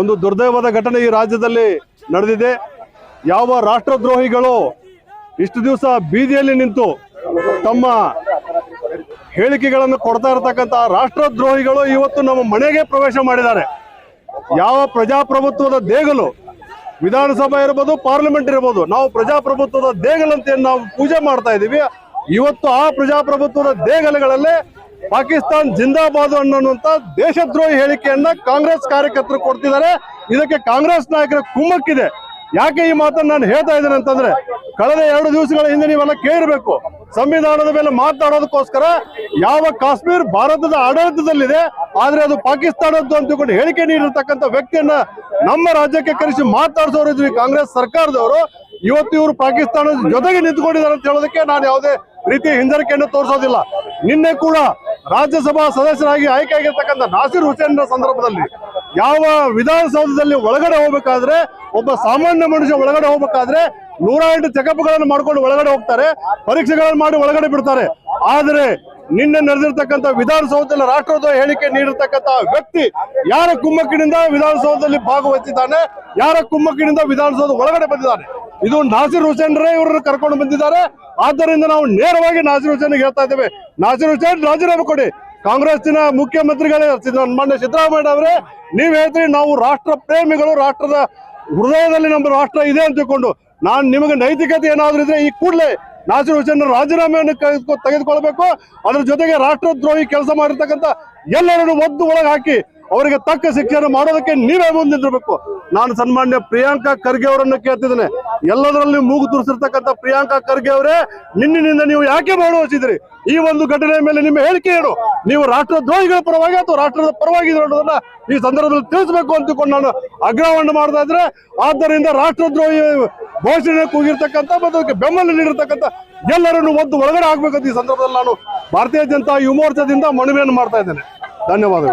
ಒಂದು ದುರ್ದೈವದ ಘಟನೆ ಈ ರಾಜ್ಯದಲ್ಲಿ ನಡೆದಿದೆ. ಯಾವ ರಾಷ್ಟ್ರದ್ರೋಹಿಗಳು ಇಷ್ಟು ದಿವಸ ಬೀದಿಯಲ್ಲಿ ನಿಂತು ತಮ್ಮ ಹೇಳಿಕೆಗಳನ್ನು ಕೊಡ್ತಾ ಇರತಕ್ಕಂತ ರಾಷ್ಟ್ರದ್ರೋಹಿಗಳು ಇವತ್ತು ನಮ್ಮ ಮನೆಗೆ ಪ್ರವೇಶ ಮಾಡಿದ್ದಾರೆ. ಯಾವ ಪ್ರಜಾಪ್ರಭುತ್ವದ ದೇಗಲು ವಿಧಾನಸಭೆ ಇರ್ಬೋದು, ಪಾರ್ಲಿಮೆಂಟ್ ಇರ್ಬೋದು, ನಾವು ಪ್ರಜಾಪ್ರಭುತ್ವದ ದೇಗಲಂತೆ ನಾವು ಪೂಜೆ ಮಾಡ್ತಾ ಇದ್ದೀವಿ. ಇವತ್ತು ಆ ಪ್ರಜಾಪ್ರಭುತ್ವದ ದೇಗಲುಗಳಲ್ಲೇ ಪಾಕಿಸ್ತಾನ್ ಜಿಂದಾಬಾದ್ ಅನ್ನುವಂತ ದೇಶದ್ರೋಹಿ ಹೇಳಿಕೆಯನ್ನ ಕಾಂಗ್ರೆಸ್ ಕಾರ್ಯಕರ್ತರು ಕೊಡ್ತಿದ್ದಾರೆ. ಇದಕ್ಕೆ ಕಾಂಗ್ರೆಸ್ ನಾಯಕರ ಕುಮ್ಮಕ್ಕಿದೆ. ಯಾಕೆ ಈ ಮಾತನ್ನು ನಾನು ಹೇಳ್ತಾ ಇದ್ದೇನೆ ಅಂತಂದ್ರೆ, ಕಳೆದ ಎರಡು ದಿವಸಗಳ ಹಿಂದೆ ನೀವೆಲ್ಲ ಕೇಳಿರ್ಬೇಕು. ಸಂವಿಧಾನದ ಮೇಲೆ ಮಾತನಾಡೋದಕ್ಕೋಸ್ಕರ ಯಾವ ಕಾಶ್ಮೀರ್ ಭಾರತದ ಆಡಳಿತದಲ್ಲಿದೆ, ಆದ್ರೆ ಅದು ಪಾಕಿಸ್ತಾನದ್ದು ಅಂತ ತಿಳ್ಕೊಂಡು ಹೇಳಿಕೆ ನೀಡಿರ್ತಕ್ಕಂಥ ವ್ಯಕ್ತಿಯನ್ನ ನಮ್ಮ ರಾಜ್ಯಕ್ಕೆ ಕರೆಸಿ ಮಾತಾಡಿಸೋರು ಇದ್ವಿ ಕಾಂಗ್ರೆಸ್ ಸರ್ಕಾರದವರು. ಇವತ್ತು ಇವರು ಪಾಕಿಸ್ತಾನದ ಜೊತೆಗೆ ನಿಂತ್ಕೊಂಡಿದ್ದಾರೆ ಅಂತ ಹೇಳೋದಕ್ಕೆ ನಾನು ಯಾವುದೇ ರೀತಿಯ ಹಿಂಜರಿಕೆಯನ್ನು ತೋರಿಸೋದಿಲ್ಲ. ನಿನ್ನೆ ಕೂಡ ರಾಜ್ಯಸಭಾ ಸದಸ್ಯರಾಗಿ ಆಯ್ಕೆ ಆಗಿರ್ತಕ್ಕಂಥ ನಾಸಿರ್ ಹುಸೇನ್ ಸಂದರ್ಭದಲ್ಲಿ ಯಾವ ವಿಧಾನಸೌಧದಲ್ಲಿ ಒಳಗಡೆ ಹೋಗ್ಬೇಕಾದ್ರೆ, ಒಬ್ಬ ಸಾಮಾನ್ಯ ಮನುಷ್ಯ ಒಳಗಡೆ ಹೋಗ್ಬೇಕಾದ್ರೆ ನೂರ ಎಂಟು ಚೆಕಪ್ಗಳನ್ನು ಮಾಡ್ಕೊಂಡು ಒಳಗಡೆ ಹೋಗ್ತಾರೆ, ಪರೀಕ್ಷೆಗಳನ್ನು ಮಾಡಿ ಒಳಗಡೆ ಬಿಡ್ತಾರೆ. ಆದ್ರೆ ನಿನ್ನೆ ನಡೆದಿರ್ತಕ್ಕಂಥ ವಿಧಾನಸೌಧದಲ್ಲಿ ರಾಷ್ಟ್ರದ ಹೇಳಿಕೆ ನೀಡಿರ್ತಕ್ಕಂಥ ವ್ಯಕ್ತಿ ಯಾರ ಕುಮ್ಮಕ್ಕಿನಿಂದ ವಿಧಾನಸೌಧದಲ್ಲಿ ಭಾಗವಹಿಸಿದ್ದಾನೆ, ಯಾರ ಕುಮ್ಮಕ್ಕಿನಿಂದ ವಿಧಾನಸೌಧ ಒಳಗಡೆ ಬಂದಿದ್ದಾನೆ? ಇದು ನಾಸಿರ್ ಹುಸೇನ್ ರೇ ಇವರನ್ನು ಕರ್ಕೊಂಡು ಬಂದಿದ್ದಾರೆ. ಆದ್ದರಿಂದ ನಾವು ನೇರವಾಗಿ ನಾಸಿರ್ ಹುಸೇನ್ ಹೇಳ್ತಾ ಇದ್ದೇವೆ. ನಾಸಿರ್ ಹುಸೇನ್ ರಾಜೀನಾಮೆ ಕೊಡಿ. ಕಾಂಗ್ರೆಸ್ಸಿನ ಮುಖ್ಯಮಂತ್ರಿಗಳೇ ಮಾನ್ಯ ಸಿದ್ದರಾಮಯ್ಯ ಅವರೇ, ನೀವ್ ಹೇಳ್ತೀರಿ ನಾವು ರಾಷ್ಟ್ರ ಪ್ರೇಮಿಗಳು, ರಾಷ್ಟ್ರದ ಹೃದಯದಲ್ಲಿ ನಮ್ಮ ರಾಷ್ಟ್ರ ಇದೆ ಅಂತ ತಿಳ್ಕೊಂಡು. ನಾನು ನಿಮಗೆ ನೈತಿಕತೆ ಏನಾದ್ರೂ ಇದ್ರೆ ಈ ಕೂಡಲೇ ನಾಸಿರ್ ಹುಸೇನ್ ರಾಜೀನಾಮೆಯನ್ನು ತೆಗೆದುಕೊಳ್ಬೇಕು. ಅದ್ರ ಜೊತೆಗೆ ರಾಷ್ಟ್ರದ್ರೋಹಿ ಕೆಲಸ ಮಾಡಿರ್ತಕ್ಕಂಥ ಎಲ್ಲರನ್ನು ಒದ್ದು ಒಳಗೆ ಹಾಕಿ ಅವರಿಗೆ ತಕ್ಕ ಶಿಕ್ಷೆಯನ್ನು ಮಾಡೋದಕ್ಕೆ ನೀವೇ ಮುಂದಿರಬೇಕು. ನಾನು ಸನ್ಮಾನ್ಯ ಪ್ರಿಯಾಂಕಾ ಖರ್ಗೆ ಅವರನ್ನು ಕೇಳ್ತಿದ್ದೇನೆ. ಎಲ್ಲದರಲ್ಲಿ ಮೂಗು ತುರಿಸಿರ್ತಕ್ಕಂಥ ಪ್ರಿಯಾಂಕಾ ಖರ್ಗೆ ಅವರೇ, ನಿನ್ನಿನಿಂದ ನೀವು ಯಾಕೆ ಮಾಡುವಸಿದ್ರಿ ಈ ಒಂದು ಘಟನೆ ಮೇಲೆ ನಿಮ್ಮ ಹೇಳಿಕೆ ಏನು? ನೀವು ರಾಷ್ಟ್ರದ್ರೋಹಿಗಳ ಪರವಾಗಿ ಅಥವಾ ರಾಷ್ಟ್ರದ ಪರವಾಗಿ ಅನ್ನೋದನ್ನ ಈ ಸಂದರ್ಭದಲ್ಲಿ ತಿಳಿಸಬೇಕು ಅಂತಕೊಂಡು ನಾನು ಆಗ್ರಹವನ್ನು ಮಾಡ್ತಾ ಇದ್ರೆ, ಆದ್ದರಿಂದ ರಾಷ್ಟ್ರದ್ರೋಹಿ ಘೋಷಣೆ ಕೂಗಿರ್ತಕ್ಕಂಥ ಮತ್ತು ಅದಕ್ಕೆ ಬೆಂಬಲ ನೀಡಿರ್ತಕ್ಕಂಥ ಎಲ್ಲರನ್ನು ಒಂದು ಒಳಗಡೆ ಆಗ್ಬೇಕಂತ ಈ ಸಂದರ್ಭದಲ್ಲಿ ನಾನು ಭಾರತೀಯ ಜನತಾ ಯುವ ಮೋರ್ಚಾದಿಂದ ಮನವಿಯನ್ನು ಮಾಡ್ತಾ ಇದ್ದೇನೆ. ಧನ್ಯವಾದಗಳು.